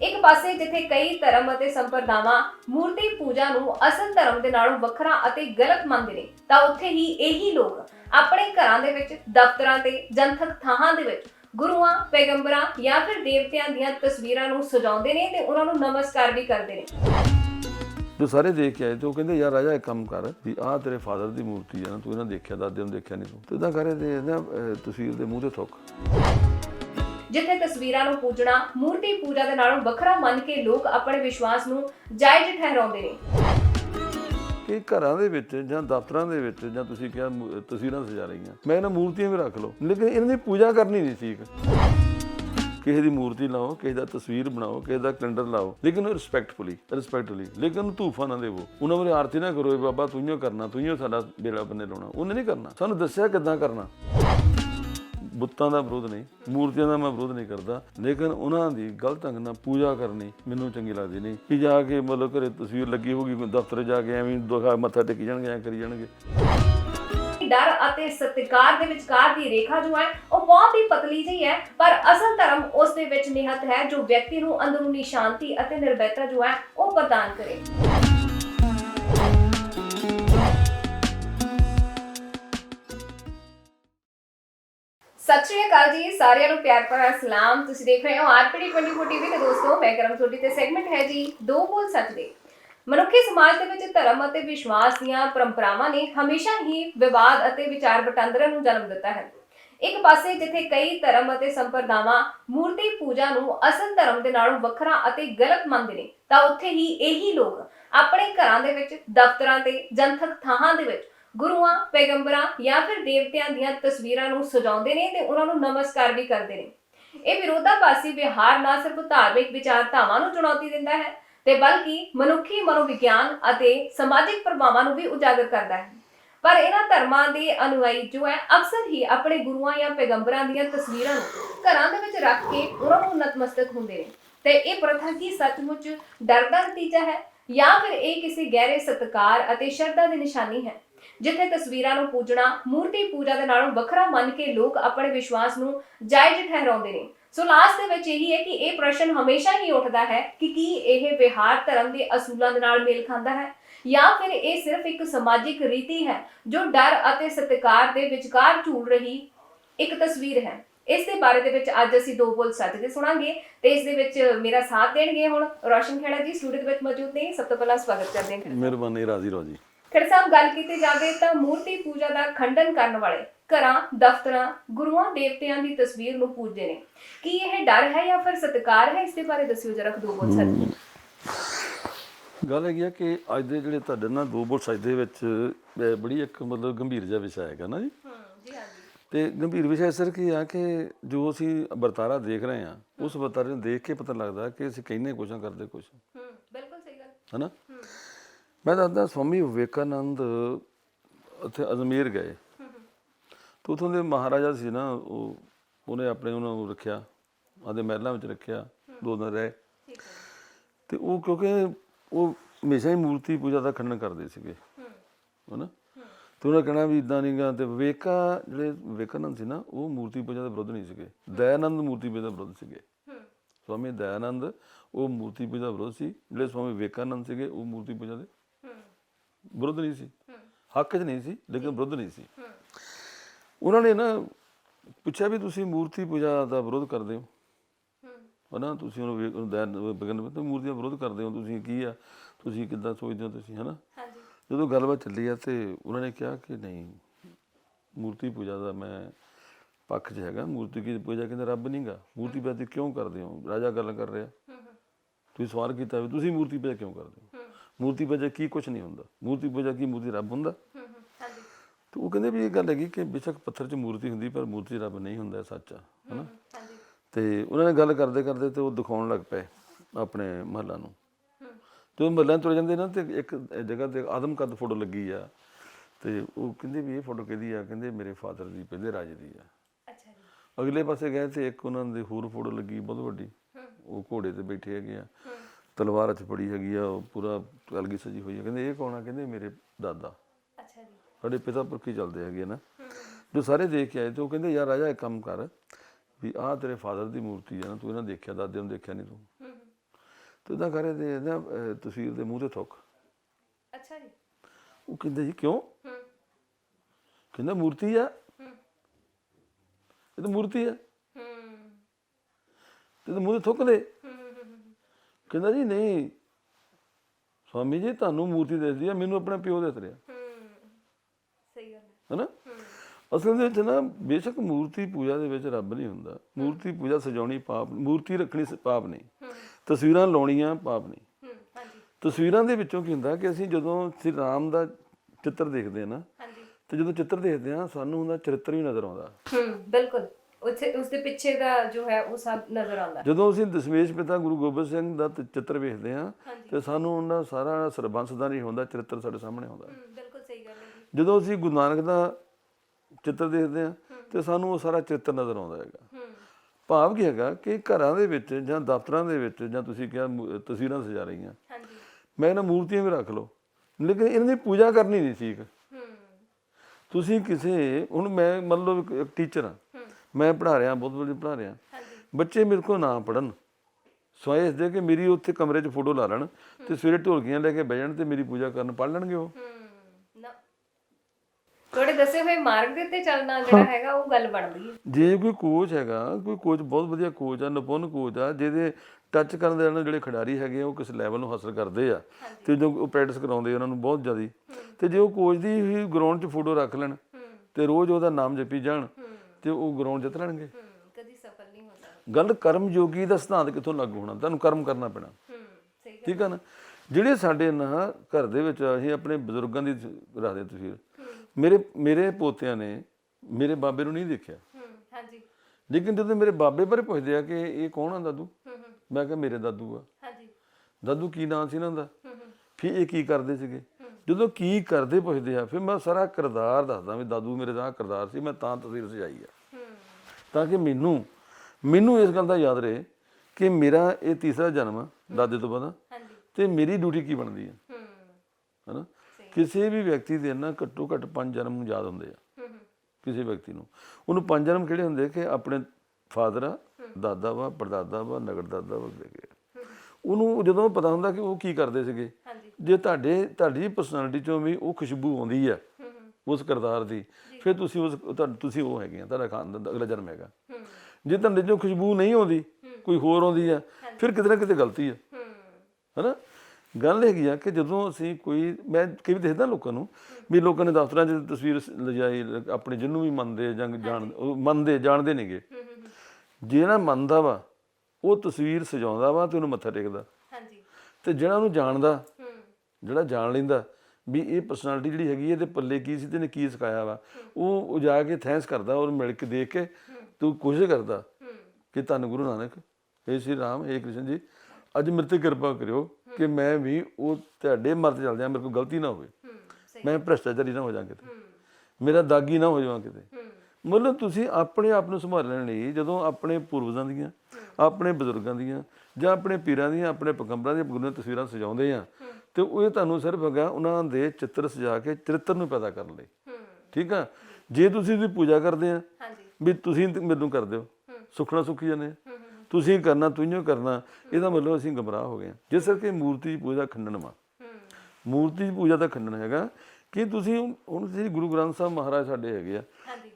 ਇੱਕ ਪਾਸੇ ਜਿੱਥੇ ਕਈ ਧਰਮ ਅਤੇ ਸੰਪਰਦਾਵਾਂ ਮੂਰਤੀ ਪੂਜਾ ਨੂੰ ਅਸਲ ਧਰਮ ਦੇ ਨਾਲੋਂ ਵੱਖਰਾ ਅਤੇ ਗਲਤ ਮੰਨਦੇ ਨੇ, ਤਾਂ ਉੱਥੇ ਹੀ ਇਹੀ ਲੋਕ ਆਪਣੇ ਘਰਾਂ ਦੇ ਵਿੱਚ, ਦਫ਼ਤਰਾਂ ਤੇ, ਜਨਤਕ ਥਾਵਾਂ ਦੇ ਵਿੱਚ ਗੁਰੂਆਂ, ਪੈਗੰਬਰਾਂ ਜਾਂ ਫਿਰ ਦੇਵਤਿਆਂ ਦੀਆਂ ਤਸਵੀਰਾਂ ਨੂੰ ਸਜਾਉਂਦੇ ਨੇ ਤੇ ਉਹਨਾਂ ਨੂੰ ਨਮਸਕਾਰ ਵੀ ਕਰਦੇ ਨੇ। ਜੋ ਸਾਰੇ ਦੇਖ ਕੇ ਆਏ ਤੇ ਉਹ ਕਹਿੰਦੇ, ਯਾਰ ਰਾਜਾ, ਇੱਕ ਕੰਮ ਕਰ, ਵੀ ਆਹ ਤੇਰੇ ਫਾਦਰ ਦੀ ਮੂਰਤੀ ਹੈ ਨਾ, ਤੂੰ ਇਹਨਾਂ ਦੇਖਿਆ, ਦਾਦੇ ਨੂੰ ਦੇਖਿਆ ਨਹੀਂ ਤੂੰ? ਤੇ ਇਦਾਂ ਕਰੇ ਤੇ ਨਾ ਤਸਵੀਰ ਦੇ ਮੂੰਹ ਤੇ ਥੁੱਕ। ਜਿੱਥੇ ਤਸਵੀਰਾਂ ਨੂੰ ਪੂਜਣਾ, ਮੂਰਤੀ ਪੂਜਾ ਦੇ ਨਾਲੋਂ ਵੱਖਰਾ ਮੰਨ ਕੇ ਲੋਕ ਆਪਣੇ ਵਿਸ਼ਵਾਸ ਨੂੰ ਜਾਇਜ਼ ਠਹਿਰਾਉਂਦੇ ਨੇ। ਕਿ ਘਰਾਂ ਦੇ ਵਿੱਚ ਜਾਂ ਦਫ਼ਤਰਾਂ ਦੇ ਵਿੱਚ ਜਾਂ ਤੁਸੀਂ ਕਿਹਾ ਮੂ- ਤਸਵੀਰਾਂ ਸਜਾ ਰਹੀਆਂ, ਮੈਂ ਇਹਨਾਂ ਮੂਰਤੀਆਂ ਵੀ ਰੱਖ ਲਓ, ਲੇਕਿਨ ਇਹਨਾਂ ਦੀ ਪੂਜਾ ਕਰਨੀ ਨਹੀਂ ਠੀਕ ਕਿਸੇ ਦੀ ਮੂਰਤੀ ਲਾਓ, ਕਿਸੇ ਦਾ ਤਸਵੀਰ ਬਣਾਓ, ਕਿਸੇ ਦਾ ਕੈਲੰਡਰ ਲਾਓ, ਲੇਕਿਨ ਰਿਸਪੈਕਟਫੁਲੀ ਰਿਸਪੈਕਟਫੁਲੀ ਲੇਕਿਨ ਧੂਫਾ ਨਾ ਦੇਵੋ। ਉਹਨਾਂ ਬਾਰੇ ਆਰਤੀ ਨਾ ਕਰੋ, ਵੀ ਬਾਬਾ ਤੂੰ ਹੀ ਕਰਨਾ, ਤੂੰ ਹੀ ਸਾਡਾ ਬੇੜਾ ਬੰਨੇ ਲਾਉਣਾ। ਉਹਨੇ ਨਹੀਂ ਕਰਨਾ। ਸਾਨੂੰ ਦੱਸਿਆ ਕਿੱਦਾਂ ਕਰਨਾ। ਬੁੱਤਾਂ ਦਾ ਵਿਰੋਧ ਨਹੀਂ, ਮੂਰਤੀਆਂ ਦਾ ਮੈਂ ਵਿਰੋਧ ਨਹੀਂ ਕਰਦਾ, ਲੇਕਿਨ ਉਹਨਾਂ ਦੀ ਗਲਤ ਢੰਗ ਨਾਲ ਪੂਜਾ ਕਰਨੀ ਮੈਨੂੰ ਚੰਗੀ ਲੱਗਦੀ ਨਹੀਂ ਕਿ ਜਾ ਕੇ ਮਤਲਬ ਘਰੇ ਤਸਵੀਰ ਲੱਗੀ ਹੋਊਗੀ, ਕੋਈ ਦਫ਼ਤਰ ਜਾ ਕੇ ਐਵੇਂ ਦੁਖਾ ਮੱਥਾ ਟੇਕੀ ਜਾਣਗੇ, ਐਂ ਕਰੀ ਜਾਣਗੇ। ਡਰ ਅਤੇ ਸਤਿਕਾਰ ਦੇ ਵਿਚਕਾਰ ਦੀ ਰੇਖਾ ਜੋ ਹੈ, ਉਹ ਬਹੁਤ ਹੀ ਪਤਲੀ ਜਿਹੀ ਹੈ, ਪਰ ਅਸਲ ਧਰਮ ਉਸ ਦੇ ਵਿੱਚ ਨਿਹਿਤ ਹੈ ਜੋ ਵਿਅਕਤੀ ਨੂੰ ਅੰਦਰੂਨੀ ਸ਼ਾਂਤੀ ਅਤੇ ਨਿਰਭੈਤਾ ਜੋ ਹੈ, ਉਹ ਪ੍ਰਦਾਨ ਕਰੇ। ਸਤਿ ਸ਼੍ਰੀ ਅਕਾਲ ਜੀ, ਸਾਰਿਆਂ ਨੂੰ ਪਿਆਰ ਭਰਾ ਸਲਾਮ। ਤੁਸੀਂ ਦੇਖ ਰਹੇ ਹੋ ਆਰਪੀਡੀ 24 ਟੀਵੀ ਤੇ ਦੋਸਤੋ, ਮੈਂ ਕਰਮ ਸੋਢੀ ਤੇ ਸੈਗਮੈਂਟ ਹੈ ਜੀ, ਦੋ ਬੋਲ ਸੱਚ ਦੇ। ਮਨੁੱਖੀ ਸਮਾਜ ਦੇ ਵਿੱਚ ਧਰਮ ਅਤੇ ਵਿਸ਼ਵਾਸ ਦੀਆਂ ਪਰੰਪਰਾਵਾਂ ਨੇ ਹਮੇਸ਼ਾ ਹੀ ਵਿਵਾਦ ਅਤੇ ਵਿਚਾਰ ਵਟਾਂਦਰੇ ਨੂੰ ਜਨਮ ਦਿੱਤਾ ਹੈ। ਇੱਕ ਪਾਸੇ ਜਿੱਥੇ ਕਈ ਧਰਮ ਅਤੇ ਸੰਪਰਦਾਵਾਂ ਮੂਰਤੀ ਪੂਜਾ ਨੂੰ ਅਸਲ ਧਰਮ ਦੇ ਨਾਲੋਂ ਵੱਖਰਾ ਅਤੇ ਗਲਤ ਮੰਨਦੇ ਨੇ, ਤਾਂ ਉੱਥੇ ਹੀ ਇਹੀ ਲੋਕ ਆਪਣੇ ਘਰਾਂ ਦੇ ਵਿੱਚ, ਦਫ਼ਤਰਾਂ ਤੇ, ਜਨਤਕ ਥਾਵਾਂ ਦੇ ਵਿੱਚ ਗੁਰੂਆਂ, ਪੈਗੰਬਰਾਂ ਜਾਂ ਫਿਰ ਦੇਵਤਿਆਂ ਦੀਆਂ ਤਸਵੀਰਾਂ ਨੂੰ ਸਜਾਉਂਦੇ ਨੇ ਤੇ ਉਹਨਾਂ ਨੂੰ ਨਮਸਕਾਰ ਵੀ ਕਰਦੇ ਨੇ। ਇਹ ਵਿਰੋਧਾਭਾਸੀ ਵਿਹਾਰ ਨਾ ਸਿਰਫ ਧਾਰਮਿਕ ਵਿਚਾਰਧਾਵਾਂ ਨੂੰ ਚੁਣੌਤੀ ਦਿੰਦਾ ਹੈ ਤੇ ਬਲਕਿ ਮਨੁੱਖੀ ਮਨੋਵਿਗਿਆਨ ਅਤੇ ਸਮਾਜਿਕ ਪ੍ਰਭਾਵਾਂ ਨੂੰ ਵੀ ਉਜਾਗਰ ਕਰਦਾ ਹੈ। ਪਰ ਇਹਨਾਂ ਧਰਮਾਂ ਦੇ ਅਨੁਯਾਈ ਜੋ ਹੈ, ਅਕਸਰ ਹੀ ਆਪਣੇ ਗੁਰੂਆਂ ਜਾਂ ਪੈਗੰਬਰਾਂ ਦੀਆਂ ਤਸਵੀਰਾਂ ਨੂੰ ਘਰਾਂ ਦੇ ਵਿੱਚ ਰੱਖ ਕੇ ਉਹਨਾਂ ਨੂੰ ਨਤਮਸਤਕ ਹੁੰਦੇ ਨੇ। ਤੇ ਇਹ ਪ੍ਰਥਾ ਕੀ ਸੱਚਮੁੱਚ ਡਰ ਦਾ ਨਤੀਜਾ ਹੈ ਜਾਂ ਫਿਰ ਇਹ ਕਿਸੇ ਗਹਿਰੇ ਸਤਕਾਰ ਅਤੇ ਸ਼ਰਧਾ ਦੀ ਨਿਸ਼ਾਨੀ ਹੈ? ਜਿੱਥੇ ਤਸਵੀਰਾਂ ਨੂੰ ਪੂਜਣਾ, ਮੂਰਤੀ ਪੂਜਾ ਦੇ ਨਾਲੋਂ ਵੱਖਰਾ ਮੰਨ ਕੇ ਲੋਕ ਆਪਣੇ ਵਿਸ਼ਵਾਸ ਨੂੰ ਜਾਇਜ਼ ਠਹਿਰਾਉਂਦੇ ਨੇ। ਸੋ ਲਾਸਟ ਦੇ ਵਿੱਚ ਇਹੀ ਹੈ ਕਿ ਇਹ ਪ੍ਰਸ਼ਨ ਹਮੇਸ਼ਾ ਹੀ ਉੱਠਦਾ ਹੈ ਕਿ ਕੀ ਇਹ ਵਿਹਾਰ ਧਰਮ ਦੇ ਅਸੂਲਾਂ ਦੇ ਨਾਲ ਮੇਲ ਖਾਂਦਾ ਹੈ? ਜਾਂ ਫਿਰ ਇਹ ਸਿਰਫ ਇੱਕ ਸਮਾਜਿਕ ਰੀਤੀ ਹੈ ਜੋ ਡਰ ਅਤੇ ਸਤਿਕਾਰ ਦੇ ਵਿਚਕਾਰ ਝੂਲ ਰਹੀ ਇੱਕ ਤਸਵੀਰ ਹੈ? ਇਸ ਦੇ ਬਾਰੇ ਦੇ ਵਿੱਚ ਅੱਜ ਅਸੀਂ ਦੋ ਬੋਲ ਸੱਚ ਦੇ ਸੁਣਾਂਗੇ ਤੇ ਇਸ ਦੇ ਵਿੱਚ ਮੇਰਾ ਸਾਥ ਦੇਣਗੇ ਹੁਣ ਰੋਸ਼ਨ ਖੇੜਾ ਜੀ, ਸਟੂਡੀਓ ਦੇ ਵਿੱਚ ਮੌਜੂਦ ਨੇ। ਸਭ ਤੋਂ ਪਹਿਲਾਂ ਸਵਾਗਤ ਕਰਦੇ ਹਾਂ ਮਿਹਰਬਾਨੀ ਰਾਜ਼ੀ ਰੋਜੀ ਖੇੜਾ ਸਾਹਿਬ ਗੱਲ ਕੀਤੀ ਜਾਵੇ ਤਾਂ ਮੂਰਤੀ ਪੂਜਾ ਦਾ ਖੰਡਨ ਕਰਨ ਵਾਲੇ ਘਰਾਂ ਦਫ਼ਤਰਾਂ ਗੁਰੂਆਂ ਦੇਵਤਿਆਂ ਦੀ ਤਸਵੀਰ ਨੂੰ ਪੂਜਦੇ ਨੇ। ਕੀ ਇਹ ਡਰ ਹੈ ਜਾਂ ਫਿਰ ਸਤਿਕਾਰ ਹੈ? ਇਸ ਦੇ ਬਾਰੇ ਦੱਸਿਓ ਜਰਾ ਦੋ ਬੋਲ ਸੱਚ ਗੱਲ ਹੈਗੀ ਆ ਕਿ ਅੱਜ ਦੇ ਜਿਹੜੇ ਤੁਹਾਡੇ ਨਾਲ ਦੋ ਬੋਲ ਦੇ ਵਿੱਚ ਬੜੀ ਇੱਕ ਮਤਲਬ ਗੰਭੀਰ ਜਿਹਾ ਵਿਸ਼ਾ ਹੈਗਾ ਨਾ ਜੀ। ਹੂੰ ਤੇ ਗੰਭੀਰ ਵਿਸ਼ਾ ਸਰ ਕੀ ਆ ਕਿ ਜੋ ਅਸੀਂ ਵਰਤਾਰਾ ਦੇਖ ਰਹੇ ਆ ਉਸ ਵਰਤਾਰੇ ਨੂੰ ਦੇਖ ਕੇ ਪਤਾ ਲੱਗਦਾ ਕਿ ਅਸੀਂ ਕਹਿੰਦੇ ਕੁਛ ਕਰਦੇ ਕੁਛ ਹੂੰ ਬਿਲਕੁਲ ਸਹੀ ਗੱਲ। ਹੂੰ ਮੈਂ ਦੱਸਦਾ ਸਵਾਮੀ ਵਿਵੇਕਾਨੰਦ ਉੱਥੇ ਅਜਮੇਰ ਗਏ। ਤੇ ਉਥੋਂ ਦੇ ਮਹਾਰਾਜਾ ਸੀ ਨਾ ਉਹ ਉਹਨੇ ਆਪਣੇ ਉਹਨਾਂ ਨੂੰ ਰੱਖਿਆ ਆਦੇ ਮਹਿਲਾਂ ਵਿੱਚ ਰੱਖਿਆ ਦੋ ਦਿਨ ਰਹੇ। ਤੇ ਉਹ ਕਿਉਂਕਿ ਉਹ ਹਮੇਸ਼ਾ ਹੀ ਮੂਰਤੀ ਪੂਜਾ ਦਾ ਖੰਡਨ ਕਰਦੇ ਸੀਗੇ। ਹੂੰ। ਹਨਾ? ਤੇ ਉਹਨਾਂ ਕਹਿਣਾ ਵੀ ਇਦਾਂ ਨਹੀਂਗਾ ਤੇ ਵਿਵੇਕਾ ਜਿਹੜੇ ਵਿਵੇਕਾਨੰਦ ਸੀ ਨਾ ਉਹ ਮੂਰਤੀ ਪੂਜਾ ਦੇ ਵਿਰੁੱਧ ਨਹੀਂ ਸੀਗੇ। ਦਇਆਨੰਦ ਮੂਰਤੀ ਪੂਜਾ ਦੇ ਵਿਰੁੱਧ ਸੀਗੇ। ਹੂੰ। ਸਵਾਮੀ ਦਇਆਨੰਦ ਉਹ ਮੂਰਤੀ ਪੂਜਾ ਦਾ ਵਿਰੁੱਧ ਸੀ। ਜਿਹੜੇ ਸਵਾਮੀ ਵਿਵੇਕਾਨੰਦ ਸੀਗੇ ਉਹ ਮੂਰਤੀ ਪੂਜਾ ਦੇ ਵਿਰੁੱਧ ਨਹੀਂ ਸੀ। ਹੱਕ 'ਚ ਨਹੀਂ ਸੀ ਲੇਕਿਨ ਵਿਰੁੱਧ ਨਹੀਂ ਸੀ। ਉਹਨਾਂ ਨੇ ਨਾ ਪੁੱਛਿਆ ਵੀ ਤੁਸੀਂ ਮੂਰਤੀ ਪੂਜਾ ਦਾ ਵਿਰੋਧ ਕਰਦੇ ਹੋ? ਹੂੰ। ਹਨਾ ਤੁਸੀਂ ਉਹਨੂੰ ਬਗਨ ਤੇ ਮੂਰਤੀ ਦਾ ਵਿਰੋਧ ਕਰਦੇ ਹੋ ਤੁਸੀਂ ਕੀ ਆ? ਤੁਸੀਂ ਕਿੱਦਾਂ ਸੋਚਦੇ ਹੋ ਤੁਸੀਂ ਹਨਾ? ਹਾਂਜੀ। ਜਦੋਂ ਗੱਲਬਾਤ ਚੱਲੀ ਆ ਤੇ ਉਹਨਾਂ ਨੇ ਕਿਹਾ ਕਿ ਨਹੀਂ ਮੂਰਤੀ ਪੂਜਾ ਦਾ ਮੈਂ ਪੱਖ 'ਚ ਹੈਗਾ ਮੂਰਤੀ ਦੀ ਪੂਜਾ ਕਹਿੰਦੇ ਰੱਬ ਨਹੀਂਗਾ ਮੂਰਤੀ ਪੂਜਾ ਕਿਉਂ ਕਰਦੇ ਹੋ? ਰਾਜਾ ਗੱਲ ਕਰ ਰਿਹਾ। ਤੁਸੀਂ ਸਵਾਲ ਕੀਤਾ ਵੀ ਤੁਸੀਂ ਮੂਰਤੀ ਪੂਜਾ ਕਿਉਂ ਕਰਦੇ ਹੂੰ? ਮੂਰਤੀ ਪੂਜਾ ਕੀ ਕੁਝ ਨਹੀਂ ਹੁੰਦਾ। ਮੂਰਤੀ ਪੂਜਾ ਕੀ ਮੂਰਤੀ ਰੱਬ ਹੁੰਦਾ? ਤੇ ਉਹ ਕਹਿੰਦੇ ਵੀ ਇਹ ਗੱਲ ਹੈਗੀ ਕਿ ਬੇਸ਼ੱਕ ਪੱਥਰ 'ਚ ਮੂਰਤੀ ਹੁੰਦੀ ਪਰ ਮੂਰਤੀ ਰੱਬ ਨਹੀਂ ਹੁੰਦਾ ਸੱਚ ਆ ਹਨਾ? ਤੇ ਉਹਨਾਂ ਨੇ ਗੱਲ ਕਰਦੇ ਕਰਦੇ ਤੇ ਉਹ ਦਿਖਾਉਣ ਲੱਗ ਪਏ ਆਪਣੇ ਮਹੱਲਾ ਨੂੰ। ਜਦੋਂ ਮਹੱਲਿਆਂ ਤੁਰ ਜਾਂਦੇ ਨਾ ਤੇ ਇੱਕ ਜਗ੍ਹਾ ਤੇ ਆਦਮ ਕੱਦ ਫੋਟੋ ਲੱਗੀ ਆ। ਤੇ ਉਹ ਕਹਿੰਦੇ ਵੀ ਇਹ ਫੋਟੋ ਕਿਹਦੀ ਆ? ਕਹਿੰਦੇ ਮੇਰੇ ਫਾਦਰ ਦੀ ਪਹਿਲੇ ਰਾਜੇ ਦੀ ਆ। ਅੱਛਾ ਜੀ। ਅਗਲੇ ਪਾਸੇ ਗਏ ਤੇ ਇੱਕ ਉਹਨਾਂ ਦੀ ਹੋਰ ਫੋਟੋ ਲੱਗੀ ਬਹੁਤ ਵੱਡੀ। ਉਹ ਘੋੜੇ ਤੇ ਬੈਠੇ ਹੈਗੇ ਆ। ਤਲਵਾਰ ਚ ਫੜੀ ਹੈਗੀ ਆ ਉਹ ਪੂਰਾ ਕਲਗੀ ਸਜੀ ਹੋਈ ਆ। ਕਹਿੰਦੇ ਇਹ ਕੌਣ ਆ? ਕਹਿੰਦੇ ਮੇਰੇ ਦਾਦਾ। ਅੱਛਾ ਜੀ। ਸਾਡੇ ਪਿਤਾ ਪੁਰਖੀ ਚੱਲਦੇ ਹੈਗੇ ਨਾ। ਹੂੰ ਜੋ ਸਾਰੇ ਦੇਖ ਕੇ ਆਏ ਤੇ ਉਹ ਕਹਿੰਦੇ ਯਾਰ ਰਾਜਾ ਇੱਕ ਕੰਮ ਕਰ ਵੀ ਆਹ ਤੇਰੇ ਫਾਦਰ ਦੀ ਮੂਰਤੀ ਆ ਨਾ ਤੂੰ ਇਹਨਾਂ ਦੇਖਿਆ ਦਾਦੇ ਨੂੰ ਦੇਖਿਆ ਨਹੀਂ ਤੂੰ? ਹੂੰ ਤੇ ਉਹਦਾ ਕਰੇ ਦੇ ਨਾ ਤਸਵੀਰ ਦੇ ਮੂੰਹ ਤੇ ਥੁੱਕ। ਅੱਛਾ ਜੀ। ਉਹ ਕਹਿੰਦੇ ਜੀ ਕਿਉਂ? ਹੂੰ। ਕਹਿੰਦਾ ਮੂਰਤੀ ਆ। ਹੂੰ। ਇਹ ਤਾਂ ਮੂਰਤੀ ਆ। ਹੂੰ। ਤੇ ਮੂੰਹ ਤੇ ਥੁੱਕ ਦੇ। ਹੂੰ, ਹੂੰ, ਹੂੰ, ਕਹਿੰਦਾ ਜੀ ਨਹੀਂ ਸਵਾਮੀ ਜੀ ਤੁਹਾਨੂੰ ਮੂਰਤੀ ਦਿਸਦੀ ਆ ਮੈਨੂੰ ਆਪਣਾ ਪਿਓ ਦਿਸ ਰਿਹਾ। ਹੂੰ ਸਹੀ ਗੱਲ ਹੈ। ਹੈਨਾ? ਅਸਲ ਦੇ ਵਿੱਚ ਨਾ ਬੇਸ਼ੱਕ ਮੂਰਤੀ ਪੂਜਾ ਦੇ ਵਿੱਚ ਰੱਬ ਨਹੀਂ ਹੁੰਦਾ। ਮੂਰਤੀ ਪੂਜਾ ਸਜਾਉਣੀ ਪਾਪ ਮੂਰਤੀ ਰੱਖਣੀ ਪਾਪ ਨਹੀਂ। ਤਸਵੀਰਾਂ ਲਾਉਣੀਆਂ ਪਾਪ ਨਹੀਂ। ਤਸਵੀਰਾਂ ਦੇ ਵਿੱਚੋਂ ਕੀ ਹੁੰਦਾ ਕਿ ਅਸੀਂ ਜਦੋਂ ਸ੍ਰੀ ਰਾਮ ਦਾ ਚਿੱਤਰ ਦੇਖਦੇ ਹਾਂ ਨਾ ਹਾਂਜੀ। ਤੇ ਜਦੋਂ ਚਿੱਤਰ ਦੇਖਦੇ ਹਾਂ ਸਾਨੂੰ ਉਹਦਾ ਚਰਿੱਤਰ ਵੀ ਨਜ਼ਰ ਆਉਂਦਾ। ਹੂੰ ਬਿਲਕੁਲ। ਉਸੇ ਉਸ ਦੇ ਪਿੱਛੇ ਦਾ ਜੋ ਹੈ ਉਹ ਸਭ ਨਜ਼ਰ ਆਉਂਦਾ ਹੈ। ਜਦੋਂ ਅਸੀਂ ਦਸ਼ਮੇਸ਼ ਪਿਤਾ ਗੁਰੂ ਗੋਬਿੰਦ ਸਿੰਘ ਦਾ ਤ- ਚਿੱਤਰ ਵੇਖਦੇ ਹਾਂ ਹਾਂਜੀ। ਤੇ ਸਾਨੂੰ ਉਹਨਾਂ ਸਾਰਾ ਸਰਬੰਸ ਦਾ ਨਹੀਂ ਹੁੰਦਾ ਚਰਿੱਤਰ ਸਾਡੇ ਸਾਹਮਣੇ ਆਉਂਦਾ ਹੂੰ। ਬਿਲਕੁਲ ਸਹੀ ਗੱਲ ਹੈ ਜੀ। ਜਦੋਂ ਅਸੀਂ ਗੁਰੂ ਨਾਨਕ ਦਾ ਚਿੱਤਰ ਦੇਖਦੇ ਹਾਂ ਤੇ ਸਾਨੂੰ ਉਹ ਸਾਰਾ ਚਿੱਤਰ ਨਜ਼ਰ ਆਉਂਦਾ ਹੈਗਾ। ਹੂੰ। ਭਾਵ ਕੀ ਹੈਗਾ ਕਿ ਘਰਾਂ ਦੇ ਵਿੱਚ ਜਾਂ ਦਫ਼ਤਰਾਂ ਦੇ ਵਿੱਚ ਜਾਂ ਤੁਸੀਂ ਕਿਹਾ ਮੂ- ਤਸਵੀਰਾਂ ਸਜਾ ਰਹੀਆਂ। ਹਾਂਜੀ। ਮੈਂ ਨਾ ਮੂਰਤੀਆਂ ਵੀ ਰੱਖ ਲਓ ਲੇਕਿਨ ਇਹਨਾਂ ਦੀ ਪੂਜਾ ਕਰਨੀ ਨਹੀਂ ਠੀਕ ਤੁਸੀਂ ਕਿਸੇ ਹੁਣ ਮੈਂ ਮੰਨ ਲਓ ਇੱਕ- ਇੱਕ ਟੀਚਰ ਹੂੰ। ਮੈਂ ਪੜ੍ਹਾ ਰਿਹਾ ਬਹੁਤ ਵਧੀਆ ਪੜ੍ਹਾ ਰਿਹਾ। ਬੱਚੇ ਮੇਰੇ ਕੋਲ ਨਾ ਪੜਨ ਸਵਾਏ ਇਸ ਦੇ ਕਿ ਮੇਰੀ ਉੱਥੇ ਕਮਰੇ 'ਚ ਫੋਟੋ ਲਾ ਲੈਣ ਤੇ ਸਵੇਰੇ ਢੋਲਕੀਆਂ ਲੈ ਕੇ ਬਹਿ ਜਾਣ ਤੇ ਮੇਰੀ ਪੂਜਾ ਕਰਨ ਪੜ ਲੈਣਗੇ ਉਹ। ਤੁਹਾਡੇ ਦੱਸੇ ਹੋਏ ਮਾਰਗ ਦੇ ਉੱਤੇ ਚੱਲਣਾ ਜਿਹੜਾ ਹੈਗਾ ਉਹ ਗੱਲ ਬਣਦੀ ਹੈ। ਜੇ ਕੋਈ ਕੋਚ ਹੈਗਾ ਕੋਈ ਕੋਚ ਬਹੁਤ ਵਧੀਆ ਕੋਚ ਆ ਨਿਪੁੰਨ ਕੋਚ ਆ ਜਿਹਦੇ ਟੱਚ ਕਰਨ ਦੇ ਨਾਲ ਜਿਹੜੇ ਖਿਡਾਰੀ ਹੈਗੇ ਆ ਉਹ ਕਿਸ ਲੈਵਲ ਨੂੰ ਹਾਸਲ ਕਰਦੇ ਆ ਤੇ ਜੋ ਉਹ ਪ੍ਰੈਕਟਿਸ ਕਰਾਉਂਦੇ ਉਹਨਾਂ ਨੂੰ ਬਹੁਤ ਜ਼ਿਆਦੀ। ਤੇ ਜੇ ਉਹ ਕੋਚ ਦੀ ਹੀ ਗਰਾਊਂਡ 'ਚ ਫੋਟੋ ਰੱਖ ਲੈਣ ਤੇ ਰੋਜ਼ ਉਹਦਾ ਨਾਮ ਜਪੀ ਜਾਣ ਤੇ ਉਹ ਗਰਾਊਂਡ ਜਿੱਤ ਲੈਣਗੇ। ਹੂੰ ਕਦੀ ਸਫਲ ਨਹੀਂ ਹੋ ਸਕਦਾ ਗੱਲ ਕਰਮ ਯੋਗੀ ਦਾ ਸਿਧਾਂਤ ਕਿੱਥੋਂ ਲਾਗੂ ਹੋਣਾ? ਤੁਹਾਨੂੰ ਕਰਮ ਕਰਨਾ ਪੈਣਾ। ਹੂੰ ਠੀਕ ਆ ਨਾ? ਜਿਹੜੇ ਸਾਡੇ ਨਾ ਘਰ ਦੇ ਵਿੱਚ ਅਸੀਂ ਆਪਣੇ ਬਜ਼ੁਰਗਾਂ ਦੀ ਰੱਖਦੇ ਤਸਵੀਰ। ਹੂੰ। ਮੇਰੇ ਮੇਰੇ ਪੋਤਿਆਂ ਨੇ ਮੇਰੇ ਬਾਬੇ ਨੂੰ ਨਹੀਂ ਦੇਖਿਆ। ਹੂੰ ਹਾਂਜੀ। ਲੇਕਿਨ ਜਦੋਂ ਮੇਰੇ ਬਾਬੇ ਬਾਰੇ ਪੁੱਛਦੇ ਆ ਕਿ ਇਹ ਕੌਣ ਆ ਦਾਦੂ? ਹੂੰ ਹੂੰ। ਮੈਂ ਕਿਹਾ ਮੇਰੇ ਦਾਦੂ ਆ। ਹਾਂਜੀ। ਦਾਦੂ ਕੀ ਨਾਂ ਸੀ ਇਹਨਾਂ ਦਾ? ਹੂੰ ਹੂੰ। ਫਿਰ ਇਹ ਕੀ ਕਰਦੇ ਸੀਗੇ? ਜਦੋਂ ਕੀ ਕਰਦੇ ਪੁੱਛਦੇ ਆ ਫਿਰ ਮੈਂ ਸਾਰਾ ਕਿਰਦਾਰ ਦੱਸਦਾ ਵੀ ਦਾਦੂ ਮੇਰੇ ਦਾ ਕਿਰਦਾਰ ਸੀ ਮੈਂ ਤਾਂ ਤਸਵੀਰ ਸਜਾਈ ਆ। ਹੂੰ ਤਾਂ ਕਿ ਮੈਨੂੰ ਮੈਨੂੰ ਇਸ ਗੱਲ ਦਾ ਯਾਦ ਰਹੇ ਕਿ ਮੇਰਾ ਇਹ ਤੀਸਰਾ ਜਨਮ ਦਾਦੇ ਤੋਂ ਬਾਅਦ ਹਾਂਜੀ। ਤੇ ਮੇਰੀ ਡਿਊਟੀ ਕੀ ਬਣਦੀ ਹੈ ਹੂੰ। ਹਨਾ। ਕਿਸੇ ਵੀ ਵਿਅਕਤੀ ਦੇ ਨਾ ਘੱਟੋ ਘੱਟ ਪੰਜ ਜਨਮ ਯਾਦ ਹੁੰਦੇ ਆ। ਕਿਸੇ ਵਿਅਕਤੀ ਨੂੰ। ਉਹਨੂੰ ਪੰਜ ਜਨਮ ਕਿਹੜੇ ਹੁੰਦੇ ਕਿ ਆਪਣੇ ਫਾਦਰ ਆ ਦਾਦਾ ਵਾ ਪੜਦਾਦਾ ਵਾ ਨਗਰ ਦਾਦਾ ਵਾ ਵਗੈਰਾ ਉਹਨੂੰ ਜਦੋਂ ਪਤਾ ਹੁੰਦਾ ਕਿ ਉਹ ਕੀ ਕਰਦੇ ਸੀਗੇ ਜੇ ਤੁਹਾਡੇ ਤੁਹਾਡੀ ਪਰਸਨੈਲਿਟੀ ਚੋਂ ਵੀ ਉਹ ਖੁਸ਼ਬੂ ਆਉਂਦੀ ਆ ਉਸ ਕਿਰਦਾਰ ਦੀ। ਫਿਰ ਤੁਸੀਂ ਉਸ ਤੁਸੀਂ ਉਹ ਹੈਗੇ ਆ ਤੁਹਾਡਾ ਖਾਨਦਾਨ ਦਾ ਅਗਲਾ ਜਨਮ ਹੈਗਾ। ਜੇ ਤੁਹਾਡੇ ਚੋਂ ਖੁਸ਼ਬੂ ਨਹੀਂ ਆਉਂਦੀ ਕੋਈ ਹੋਰ ਆਉਂਦੀ ਆ ਫਿਰ ਕਿਤੇ ਨਾ ਕਿਤੇ ਗਲਤੀ ਆ। ਹੂੰ। ਹਨਾ? ਗੱਲ ਹੈਗੀ ਆ ਕਿ ਜਦੋਂ ਅਸੀਂ ਕੋਈ ਮੈਂ ਕਈ ਵਾਰ ਦੇਖਦਾ ਲੋਕਾਂ ਨੂੰ ਵੀ ਲੋਕਾਂ ਨੇ ਦਫ਼ਤਰਾਂ 'ਚ ਤਸਵੀਰ ਲਿਜਾਈ ਆਪਣੇ ਜਿਹਨੂੰ ਵੀ ਮੰਨਦੇ ਜਾਂ ਜਾਣ ਮੰਨਦੇ ਜਾਣਦੇ ਨੇਗੇ। ਜਿਹੜਾ ਮੰਨਦਾ ਵਾ ਉਹ ਤਸਵੀਰ ਸਜਾਉਂਦਾ ਵਾ ਤੇ ਉਹਨੂੰ ਮੱਥਾ ਟੇਕਦਾ। ਹਾਂਜੀ। ਤੇ ਜਿਹੜਾ ਉਹਨੂੰ ਜਾਣਦਾ ਜਿਹੜਾ ਜਾਣ ਲੈਂਦਾ ਵੀ ਇਹ ਪਰਸਨੈਲਿਟੀ ਜਿਹੜੀ ਹੈਗੀ ਇਹਦੇ ਪੱਲੇ ਕੀ ਸੀ ਤੇ ਨੇ ਕੀ ਸਿਖਾਇਆ ਵਾ। ਉਹ ਉਹ ਜਾ ਕੇ ਥੈਂਕਸ ਕਰਦਾ ਔਰ ਮਿਲ ਕੇ ਦੇਖ ਕੇ ਤੂੰ ਕੋਸ਼ਿਸ਼ ਕਰਦਾ ਕਿ ਧੰਨ ਗੁਰੂ ਨਾਨਕ ਏ ਸ਼੍ਰੀ ਰਾਮ ਏ ਕ੍ਰਿਸ਼ਨ ਜੀ ਅੱਜ ਮੇਰੇ ਤੇ ਕਿਰਪਾ ਕਰਿਓ ਕਿ ਮੈਂ ਵੀ ਉਹ ਤੁਹਾਡੇ ਮਰਦ ਚੱਲ ਜਾ ਮੇਰੇ ਕੋਲ ਗਲਤੀ ਨਾ ਹੋਵੇ। ਮੈਂ ਭ੍ਰਸ਼ਟਾਚਾਰੀ ਨਾ ਹੋ ਜਾ ਕਿਤੇ। ਮੇਰਾ ਦਾਗੀ ਨਾ ਹੋ ਜਾਵਾਂ ਕਿਤੇ। ਮਤਲਬ ਤੁਸੀਂ ਆਪਣੇ ਆਪ ਨੂੰ ਸੰਭਾਲਣ ਲਈ ਜਦੋਂ ਆਪਣੇ ਪੂਰਵਜਾਂ ਦੀਆਂ ਆਪਣੇ ਬਜ਼ੁਰਗਾਂ ਦੀਆਂ ਜਾਂ ਆਪਣੇ ਪੀਰਾਂ ਦੀਆਂ ਆਪਣੇ ਪੈਗੰਬਰਾਂ ਦੀਆਂ ਗੁਰੂ ਦੀਆਂ ਤਸਵੀਰਾਂ ਸਜਾਉਂਦੇ ਆ ਤੇ ਉਹ ਇਹ ਤੁਹਾਨੂੰ ਸਿਰਫ ਹੈਗਾ ਉਹਨਾਂ ਦੇ ਚਿੱਤਰ ਸਜਾ ਕੇ ਚਰਿੱਤਰ ਨੂੰ ਪੈਦਾ ਕਰਨ ਲਈ। ਠੀਕ ਆ? ਜੇ ਤੁਸੀਂ ਉਹਦੀ ਪੂਜਾ ਕਰਦੇ ਆ ਵੀ ਤੁਸੀਂ ਮੈਨੂੰ ਕਰ ਦਿਓ। ਸੁਖਣਾ ਸੁਖੀ ਹੂੰ ਤੁਸੀਂ ਕਰਨਾ ਤੁਈਓ ਕਰਨਾ ਇਹਦਾ ਮਤਲਬ ਅਸੀਂ ਗਮਰਾਹ ਹੋ ਗਏ ਜਿਸ ਕਰਕੇ ਮੂਰਤੀ ਦੀ ਪੂਜਾ ਖੰਡਨ ਵਾ। ਹੂੰ। ਮੂਰਤੀ ਦੀ ਪੂਜਾ ਦਾ ਖੰਡਨ ਹੈਗਾ ਕਿ ਤੁਸੀਂ ਹੁਣ ਤੁਸੀਂ ਗੁਰੂ ਗ੍ਰੰਥ ਸਾਹਿਬ ਮਹਾਰਾਜ ਸਾਡੇ ਹੈਗੇ ਆ।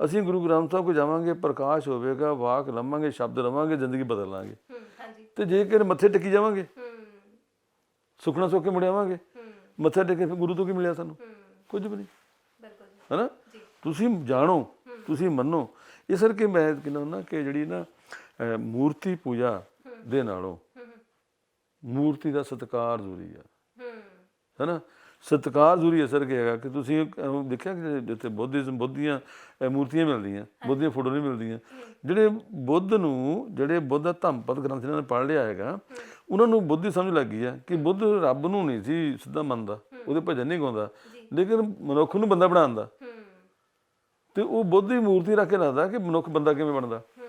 ਅਸੀਂ ਗੁਰੂ ਗ੍ਰੰਥ ਸਾਹਿਬ ਕੋ ਜਾਵਾਂਗੇ ਪ੍ਰਕਾਸ਼ ਹੋਵੇਗਾ ਵਾਕ ਲਵਾਂਗੇ ਸ਼ਬਦ ਲਵਾਂਗੇ ਜ਼ਿੰਦਗੀ ਬਦਲ ਲਾਂਗੇ। ਤੇ ਜੇ ਕਿ ਮੱਥੇ ਟੇਕੀ ਜਾਵਾਂਗੇ ਸੁਖਣਾ ਸੁੱਖ ਕੇ ਮੱਥੇ ਟੇਕੇ ਫਿਰ ਗੁਰੂ ਤੋਂ ਕੀ ਮਿਲਿਆ ਸਾਨੂੰ? ਕੁਝ ਵੀ ਨਹੀਂ। ਬਿਲਕੁਲ ਹੈਨਾ? ਤੁਸੀਂ ਜਾਣੋ ਤੁਸੀਂ ਮੰਨੋ। ਇਸ ਕਰਕੇ ਮੈਂ ਕਹਿੰਦਾ ਹੁੰਦਾ ਕਿ ਜਿਹੜੀ ਨਾ ਮੂਰਤੀ ਪੂਜਾ ਦੇ ਨਾਲੋਂ ਮੂਰਤੀ ਦਾ ਸਤਿਕਾਰ ਜ਼ਰੂਰੀ ਆ। ਹੂੰ। ਹੈਨਾ? ਸਤਿਕਾਰ ਜ਼ਰੂਰੀ ਅਸਰ ਹੈਗਾ ਕਿ ਤੁਸੀਂ ਅਹ, ਦੇਖਿਆ ਕਿ ਜਿੱਥੇ ਬੁੱਧਿਜ਼ਮ ਬੁੱਧੀਆਂ ਅਹ, ਮੂਰਤੀਆਂ ਮਿਲਦੀਆਂ ਬੁੱਧ ਦੀਆਂ ਫੋਟੋ ਨਹੀਂ ਮਿਲਦੀਆਂ। ਜਿਹੜੇ ਬੁੱਧ ਨੂੰ ਜਿਹੜੇ ਬੁੱਧ ਦਾ ਧੰਮਪਦ ਗ੍ਰੰਥ ਇਹਨਾਂ ਨੇ ਪੜ੍ਹ ਲਿਆ ਹੈਗਾ ਉਹਨਾਂ ਨੂੰ ਬੁੱਧੀ ਸਮਝ ਲੱਗ ਗਈ ਆ ਕਿ ਬੁੱਧ ਰੱਬ ਨੂੰ ਨਹੀਂ ਸੀ ਸਿੱਧਾ ਮੰਨਦਾ ਉਹਦੇ ਭਜਨ ਨਹੀਂ ਗਾਉਂਦਾ ਲੇਕਿਨ ਮਨੁੱਖ ਨੂੰ ਬੰਦਾ ਬਣਾਉਂਦਾ ਹੂੰ। ਤੇ ਉਹ ਬੁੱਧ ਦੀ ਮੂਰਤੀ ਰੱਖ ਕੇ ਲੱਗਦਾ ਕਿ ਮਨੁੱਖ ਬੰਦਾ ਕਿਵੇਂ ਬਣਦਾ। ਹੂੰ।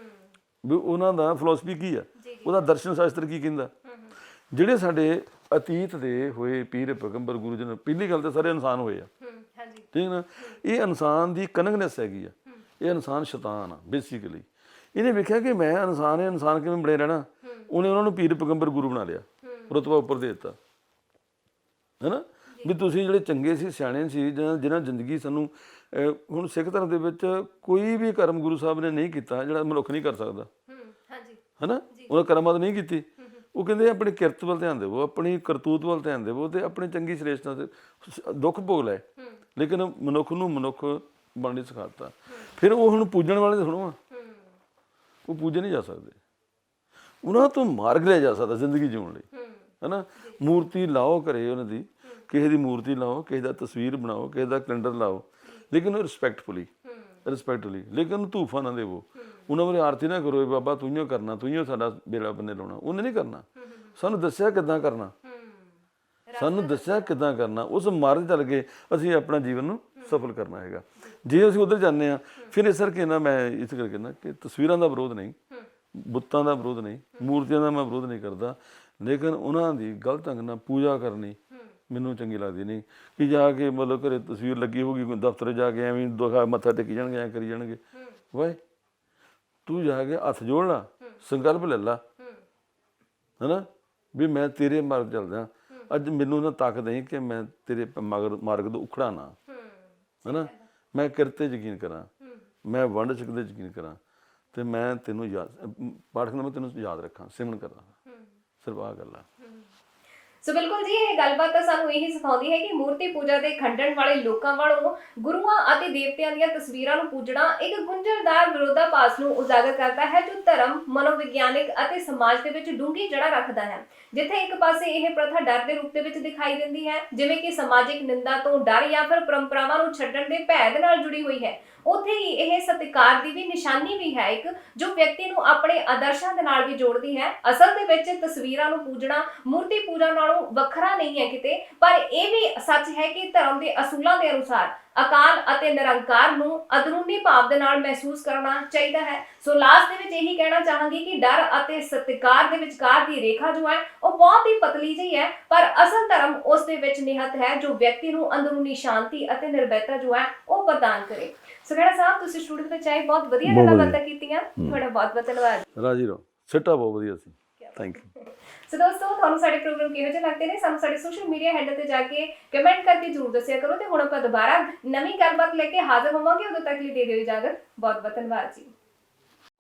ਵੀ ਉਹਨਾਂ ਦਾ ਫਿਲਾਸਫੀ ਕੀ ਆ ਉਹਦਾ ਦਰਸ਼ਨ ਸ਼ਾਸਤਰ ਕੀ ਕਹਿੰਦਾ? ਹੂੰ ਹੂੰ। ਜਿਹੜੇ ਸਾਡੇ ਅਤੀਤ ਦੇ ਹੋਏ ਪੀਰ ਪੈਗੰਬਰ ਗੁਰੂ ਜੀ ਨੇ ਪਹਿਲੀ ਗੱਲ ਤਾਂ ਸਾਰੇ ਇਨਸਾਨ ਹੋਏ ਆ। ਹਾਂਜੀ। ਠੀਕ ਨਾ? ਇਹ ਇਨਸਾਨ ਦੀ ਕਨਗਨੈਸ ਹੈਗੀ ਆ। ਇਹ ਇਨਸਾਨ ਸ਼ੈਤਾਨ ਆ ਬੇਸਿਕਲੀ ਇਹਨੇ ਵੇਖਿਆ ਕਿ ਮੈਂ ਇਨਸਾਨ ਹੈ ਇਨਸਾਨ ਕਿਵੇਂ ਬਣੇ ਰਹਿਣਾ? ਉਹਨੇ ਉਹਨਾਂ ਨੂੰ ਪੀਰ ਪੈਗੰਬਰ ਗੁਰੂ ਬਣਾ ਲਿਆ। ਰੁਤਬਾ ਉੱਪਰ ਦੇ ਦਿੱਤਾ। ਹੈਨਾ? ਵੀ ਤੁਸੀਂ ਜਿਹੜੇ ਚੰਗੇ ਸੀ ਸਿਆਣੇ ਸੀ ਜਿਹਨਾਂ ਜਿਹਨਾਂ ਜ਼ਿੰਦਗੀ ਸਾਨੂੰ ਹੁਣ ਸਿੱਖ ਧਰਮ ਦੇ ਵਿੱਚ ਕੋਈ ਵੀ ਕਰਮ ਗੁਰੂ ਸਾਹਿਬ ਨੇ ਨਹੀਂ ਕੀਤਾ ਜਿਹੜਾ ਮਨੁੱਖ ਨਹੀਂ ਕਰ ਸਕਦਾ। ਹੈਨਾ? ਉਹਨਾਂ ਕਰਮਾਂ ਨਹੀਂ ਕੀਤੀ। ਉਹ ਕਹਿੰਦੇ ਆਪਣੇ ਕਿਰਤ ਵੱਲ ਧਿਆਨ ਦੇਵੋ ਆਪਣੀ ਕਰਤੂਤ ਵੱਲ ਧਿਆਨ ਦੇਵੋ ਤੇ ਆਪਣੀ ਚੰਗੀ ਸ੍ਰੇਸ਼ਟਤਾ ਤੇ ਦੁੱਖ ਭੋਗ ਲੈ। ਲੇਕਿਨ ਮਨੁੱਖ ਨੂੰ ਮਨੁੱਖ ਬਣਨ ਸਿਖਾਤਾ। ਫਿਰ ਉਹ ਹੁਣ ਪੂਜਣ ਵਾਲੇ ਤਾਂ ਸੁਣੋ ਉਹ ਪੂਜੇ ਨਹੀਂ ਜਾ ਸਕਦੇ। ਉਹਨਾਂ ਤੋਂ ਮਾਰਗ ਲਿਆ ਜਾ ਸਕਦਾ ਜ਼ਿੰਦਗੀ ਜਿਉਣ ਲਈ। ਹੈਨਾ? ਮੂਰਤੀ ਲਾਓ ਘਰੇ ਉਹਨਾਂ ਦੀ। ਕਿਸੇ ਦੀ ਮੂਰਤੀ ਲਾਓ ਕਿਸੇ ਦਾ ਤਸਵੀਰ ਬਣਾਓ ਕਿਸੇ ਦਾ ਕੈਲੰਡਰ ਲਾਓ। ਲੇਕਿਨ ਰਿਸਪੈਕਟਫੁਲੀ ਰਿਸਪੈਕਟਫੁਲੀ ਲੇਕਿਨ ਧੂਫਾ ਨਾ ਦੇਵੋ। ਉਹਨਾਂ ਬਾਰੇ ਆਰਤੀ ਨਾ ਕਰੋ ਬਾਬਾ ਤੂੰ ਹੀ ਕਰਨਾ, ਤੂੰ ਹੀ ਸਾਡਾ ਬੇੜਾ ਬੰਨੇ ਲਾਉਣਾ। ਉਹਨੇ ਨਹੀਂ ਕਰਨਾ। ਸਾਨੂੰ ਦੱਸਿਆ ਕਿੱਦਾਂ ਕਰਨਾ? ਸਾਨੂੰ ਦੱਸਿਆ ਕਿੱਦਾਂ ਕਰਨਾ? ਉਸ ਮਾਰਗ ਚੱਲ ਕੇ ਅਸੀਂ ਆਪਣਾ ਜੀਵਨ ਨੂੰ ਸਫਲ ਕਰਨਾ ਹੈਗਾ। ਜੇ ਅਸੀਂ ਉਧਰ ਜਾਂਦੇ ਆ ਫਿਰ ਇਸ ਕਰਕੇ ਨਾ ਮੈਂ ਇਸ ਕਰਕੇ ਨਾ ਕਿ ਤਸਵੀਰਾਂ ਦਾ ਵਿਰੋਧ ਨਹੀਂ, ਬੁੱਤਾਂ ਦਾ ਵਿਰੋਧ ਨਹੀਂ, ਮੂਰਤੀਆਂ ਦਾ ਮੈਂ ਵਿਰੋਧ ਨਹੀਂ ਕਰਦਾ। ਲੇਕਿਨ ਉਹਨਾਂ ਦੀ ਗਲਤ ਢੰਗ ਨਾਲ ਪੂਜਾ ਕਰਨੀ ਮੈਨੂੰ ਚੰਗੀ ਲੱਗਦੀ ਨਹੀਂ ਕਿ ਜਾ ਕੇ ਮਤਲਬ ਘਰੇ ਤਸਵੀਰ ਲੱਗੀ ਹੋਊਗੀ ਕੋਈ ਦਫ਼ਤਰ ਜਾ ਕੇ ਐਵੇਂ ਦੁਖਾ ਮੱਥਾ ਟੇਕੀ ਜਾਣਗੇ ਐ ਕਰੀ ਜਾਣਗੇ। ਵਾਏ ਤੂੰ ਜਾ ਕੇ ਹੱਥ ਜੋੜ ਲਾ ਸੰਕਲਪ ਲੈ ਲਾ। ਹਨਾ? ਵੀ ਮੈਂ ਤੇਰੇ ਮਾਰਗ ਚੱਲਦਾ। ਅੱਜ ਮੈਨੂੰ ਨਾ ਤਾਕਤ ਨਹੀਂ ਕਿ ਮੈਂ ਤੇਰੇ ਮਗਰ ਮਾਰਗ ਤੋਂ ਉਖੜਾ ਨਾ। ਹਨਾ? ਮੈਂ ਕਿਰਤੇ ਯਕੀਨ ਕਰਾਂ। ਮੈਂ ਵੰਡ ਸਕਦੇ ਯਕੀਨ ਕਰਾਂ। ਤੇ ਮੈਂ ਤੈਨੂੰ ਯਾਦ ਪਾਠਕ ਨੂੰ ਮੈਂ ਤੈਨੂੰ ਯਾਦ ਰੱਖਾਂ ਸਿਮਰਨ ਕਰਾਂ। ਸਿਰਫ ਗੱਲ ਆ। ਸੋ ਬਿਲਕੁਲ ਜੀ, ਇਹ ਗੱਲਬਾਤ ਤਾਂ ਸਾਨੂੰ ਇਹੀ ਸਿਖਾਉਂਦੀ ਹੈ ਕਿ ਮੂਰਤੀ ਪੂਜਾ ਦੇ ਖੰਡਣ ਵਾਲੇ ਲੋਕਾਂ ਵੱਲੋਂ ਗੁਰੂਆਂ ਅਤੇ ਦੇਵਤਿਆਂ ਦੀਆਂ ਤਸਵੀਰਾਂ ਨੂੰ ਪੂਜਣਾ ਇੱਕ ਗੁੰਝਲਦਾਰ ਵਿਰੋਧਾਭਾਸ ਨੂੰ ਉਜਾਗਰ ਕਰਦਾ ਹੈ, ਜੋ ਧਰਮ, ਮਨੋਵਿਗਿਆਨਿਕ ਅਤੇ ਸਮਾਜ ਦੇ ਵਿੱਚ ਡੂੰਘੀ ਜੜ੍ਹਾਂ ਰੱਖਦਾ ਹੈ। ਜਿੱਥੇ ਇੱਕ ਪਾਸੇ ਇਹ ਪ੍ਰਥਾ ਡਰ ਦੇ ਰੂਪ ਦੇ ਵਿੱਚ ਦਿਖਾਈ ਦਿੰਦੀ ਹੈ, ਜਿਵੇਂ ਕਿ ਸਮਾਜਿਕ ਨਿੰਦਾ ਤੋਂ ਡਰ ਜਾਂ ਫਿਰ ਪਰੰਪਰਾਵਾਂ ਨੂੰ ਛੱਡਣ ਦੇ ਭੈ ਦੇ ਨਾਲ ਜੁੜੀ ਹੋਈ ਹੈ। ਉੱਥੇ ਹੀ ਇਹ ਸਤਿਕਾਰ ਦੀ ਵੀ ਨਿਸ਼ਾਨੀ ਵੀ ਹੈ ਇੱਕ, ਜੋ ਵਿਅਕਤੀ ਨੂੰ ਆਪਣੇ ਆਦਰਸ਼ਾਂ ਦੇ ਨਾਲ ਵੀ ਜੋੜਦੀ ਹੈ। ਅਸਲ ਦੇ ਵਿੱਚ ਤਸਵੀਰਾਂ ਨੂੰ ਪੂਜਣਾ, ਮੂਰਤੀ ਪੂਜਾ ਨਾਲੋਂ ਵੱਖਰਾ ਨਹੀਂ ਹੈ ਕਿਤੇ, ਪਰ ਇਹ ਵੀ ਸੱਚ ਹੈ ਕਿ ਧਰਮ ਦੇ ਅਸੂਲਾਂ ਦੇ ਅਨੁਸਾਰ ਅਕਾਲ ਅਤੇ ਨਿਰੰਕਾਰ ਨੂੰ ਅਦਰੂਨੀ ਭਾਵ ਦੇ ਨਾਲ ਮਹਿਸੂਸ ਕਰਨਾ ਚਾਹੀਦਾ ਹੈ। ਸੋ ਲਾਸਟ ਦੇ ਵਿੱਚ ਇਹੀ ਕਹਿਣਾ ਚਾਹਾਂਗੀ ਕਿ ਡਰ ਅਤੇ ਸਤਿਕਾਰ ਦੇ ਵਿਚਕਾਰ ਦੀ ਰੇਖਾ ਜੋ ਹੈ ਉਹ ਬਹੁਤ ਹੀ ਪਤਲੀ ਜਿਹੀ ਹੈ ਪਰ ਅਸਲ ਧਰਮ ਉਸ ਦੇ ਵਿੱਚ ਨਿਹਤ ਹੈ ਜੋ ਵਿਅਕਤੀ ਨੂੰ ਅੰਦਰੂਨੀ ਸ਼ਾਂਤੀ ਅਤੇ ਨਿਰਭੈਤਾ ਜੋ ਹੈ ਉਹ ਪ੍ਰਦਾਨ ਕਰੇ। ਸੋ ਕਿਹੜਾ ਸਾਹਿਬ ਤੁਸੀਂ ਸਟੂਡੀਓ ਵਿੱਚ ਆਏ ਬਹੁਤ ਵਧੀਆ ਗੱਲਾਂ। ਬਾਤਾਂ ਕੀਤੀਆਂ। ਤੁਹਾਡਾ ਬਹੁਤ ਬਹੁਤ ਧੰਨਵਾਦ। ਰਾਜੀ ਰਹੋ। ਸਿੱਟਾ ਬਹੁਤ ਵਧੀਆ ਸੀ। ਥੈਂਕ ਯੂ ਸੋ ਦੋਸਤੋ ਤੁਹਾਨੂੰ ਸਾਡੇ ਪ੍ਰੋਗਰਾਮ ਕਿਹੋ ਜਿਹੇ ਲੱਗਦੇ ਨੇ? ਸਾਨੂੰ ਸਾਡੇ ਸੋਸ਼ਲ ਮੀਡੀਆ ਹੈਂਡਲ ਤੇ ਜਾ ਕੇ ਕਮੈਂਟ ਕਰਕੇ ਜਰੂਰ ਦੱਸਿਆ ਕਰੋ ਤੇ ਹੁਣ ਆਪਾਂ ਦੁਬਾਰਾ ਨਵੀਂ ਗੱਲਬਾਤ ਲੈ ਕੇ ਹਾਜ਼ਰ ਹੋਵਾਂਗੇ। ਉਦੋਂ ਤੱਕ ਲਈ ਦੇ ਦਿਓ ਇਜਾਜ਼ਤ। ਬਹੁਤ ਬਹੁਤ ਧੰਨਵਾਦ ਜੀ।